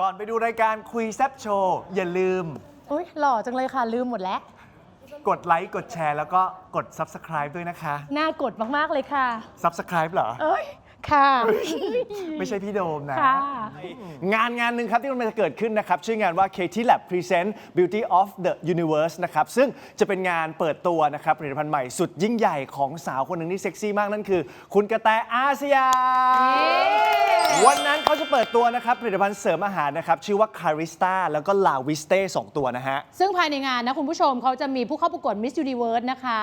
ก่อนไปดูรายการคุยแซบโชว์อย่าลืม อุ้ยหล่อจังเลยค่ะ ลืมหมดแล้ว กดไลค์ กดแชร์ แล้วก็กด Subscribe ด้วยนะคะ น่ากดมาก ๆ เลยค่ะ Subscribe เหรอ เอ้ย ค่ะ ไม่ใช่พี่โดมนะ ค่ะ งานงานหนึ่งครับที่มันจะเกิดขึ้นนะครับ ชื่องานว่า Katie Lab Present Beauty of the Universe นะครับ ซึ่งจะเป็นงานเปิดตัวนะครับผลิตภัณฑ์ใหม่สุดยิ่งใหญ่ของสาวคนหนึ่งที่เซ็กซี่มากนั่นคือ คุณกระแตอาสยาม วันนั้นเขาจะเปิดตัวนะครับผลิตภัณฑ์เสริมอาหารนะครับ ชื่อว่า Carista แล้วก็ La Viste สองตัวนะฮะ ซึ่งภายในงานนะคุณผู้ชมเขาจะมีผู้เข้าประกวด Miss Universe นะคะ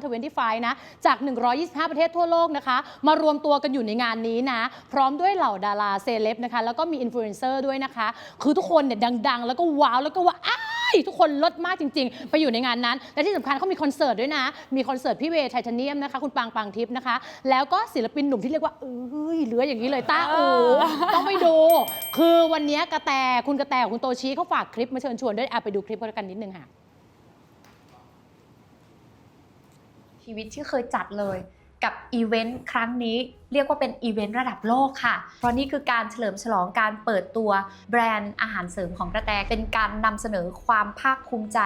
2025 นะ จาก 125 ประเทศทั่วโลกนะคะ มารวมตัวกันอยู่ในงานนี้นะ พร้อมด้วยเหล่าดาราเซเลบนะคะ แล้วก็มีอินฟลูเอนเซอร์ด้วยนะคะ คือทุกคนเนี่ยดัง ๆ แล้วก็ว้าว แล้วก็ว่าอ้ายทุกคนลดมากจริง ๆ ไปอยู่ในงานนั้น และที่สำคัญเขามีคอนเสิร์ตด้วยนะ มีคอนเสิร์ตพี่เวย์ไทเทเนียมนะคะ คุณปางปางทิพย์นะคะ แล้วก็ศิลปินหนุ่มที่เรียกว่าเอ้ยเหลืออย่างนี้เลยต้าอูต้องไปดู คือวันนี้กระแตคุณกระแตกับคุณโตชีเขาฝากคลิปมาเชิญชวนด้วยอะไปดูคลิปกันนิดนึงค่ะ ชีวิตที่เคยจัดเลย กับอีเวนต์ครั้งนี้เรียกว่าเป็นอีเวนต์ระดับโลกค่ะ เพราะนี่คือการเฉลิมฉลองการเปิดตัวแบรนด์อาหารเสริมของกระแต เป็นการนำเสนอความภาคภูมิใจ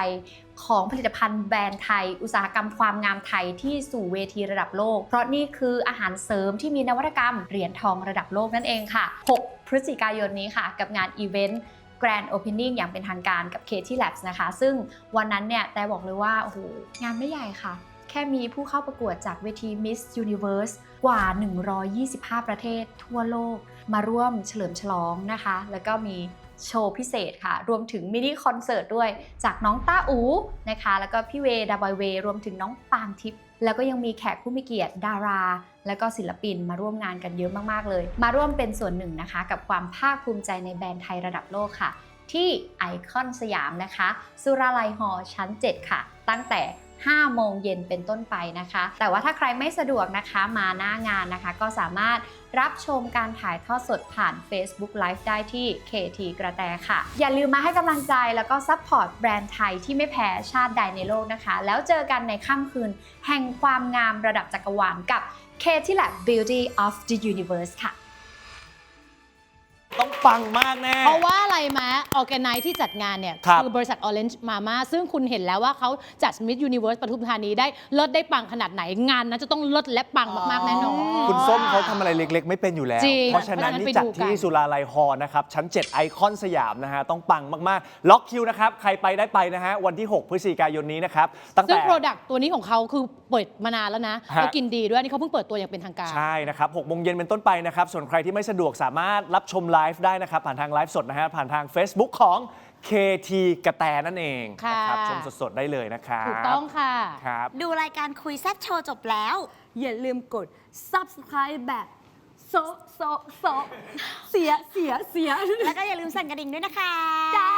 ของผลิตภัณฑ์แบรนด์ไทย อุตสาหกรรมความงามไทยที่สู่เวทีระดับโลก เพราะนี่คืออาหารเสริมที่มีนวัตกรรมเหรียญทองระดับโลกนั่นเองค่ะ 6 พฤศจิกายนนี้ค่ะ กับงานอีเวนต์ Grand Opening อย่างเป็นทางการกับ k t Labs นะคะ ซึ่งวันนั้นเนี่ยแต่บอกเลยว่าโอ้โหงานไม่ใหญ่ค่ะ แค่มีผู้เข้าประกวดจากเวที Miss Universe กว่า 125 ประเทศทั่วโลก มาร่วมเฉลิมฉลองนะคะ แล้วก็มีโชว์พิเศษค่ะ รวมถึงมินิคอนเสิร์ตด้วย จากน้องต้าอูนะคะ แล้วก็พี่เวดาบอยเว รวมถึงน้องปางทิพย์แล้วก็ยังมีแขกผู้มีเกียรติดารา แล้วก็ศิลปินมาร่วมงานกันเยอะมาก ๆ เลย มาร่วมเป็นส่วนหนึ่งนะคะ กับความภาคภูมิใจในแบรนด์ไทยระดับโลกค่ะ ที่ไอคอนสยามนะคะ สุราลัยฮอลล์ชั้น 7 ค่ะ ตั้งแต่ 5 โมงเย็นเป็นต้นไปนะคะ แต่ว่าถ้าใครไม่สะดวกนะคะมาหน้างานนะคะ ก็สามารถรับชมการถ่ายทอดสดผ่าน Facebook Live ได้ที่ KT กระแตค่ะ อย่าลืมมาให้กำลังใจแล้วก็ซัพพอร์ตแบรนด์ไทยที่ไม่แพ้ชาติใดในโลกนะคะ แล้วเจอกันในค่ำคืน แห่งความงามระดับจักรวาลกับ KT Lab Beauty of the Universe ค่ะ ต้องปังมากแน่ เพราะว่าอะไรมาออแกไนที่จัดงานเนี่ยครับ อบริษัท Orange Mama ซึ่งคุณเห็นแล้วว่าเขาจัด Miss Universe ปทุมธานีได้เลิศได้ปังขนาดไหนงานนั้นจะต้องเลิศและปังมาก ๆ แน่นอน คุณส้มเขาทำอะไรเล็ก ๆ ไม่เป็นอยู่แล้ว จริงเพราะฉะนั้นเพราะฉะนั้นนี่จัดไปดูกัน ที่สุราลัยฮอลล์นะครับ ชั้น 7 ไอคอนสยามนะฮะ ต้องปังมากๆ ล็อกคิวนะครับ ใครไปได้ไปนะฮะ วันที่ 6 พฤศจิกายนนี้นะครับ ตั้งซึ่งแต่ โปรดักต์ตัวนี้ของเขาคือเปิดมานานแล้วนะฮะ แล้วกินดีด้วยนี่เขาเพิ่งเปิดตัวอย่างเป็นทางการ ใช่นะครับ6โมงเย็นเป็นต้นไปนะครับ ส่วนใครที่ไม่สะดวกสามารถรับชมไลฟ์ได้นะครับ ผ่านทางไลฟ์สดนะฮะผ่านทาง Facebook ของ KT กระแตนั่นเองค่ะ นะครับชมสดๆได้เลยนะครับถูกต้องค่ะ ครับ ดูรายการคุยแซบโชว์จบแล้ว อย่าลืมกด subscribe แบบ โซะโซะโซะเสียเสียเสีย แล้วก็อย่าลืมสั่นกระดิ่งด้วยนะคะ จ้า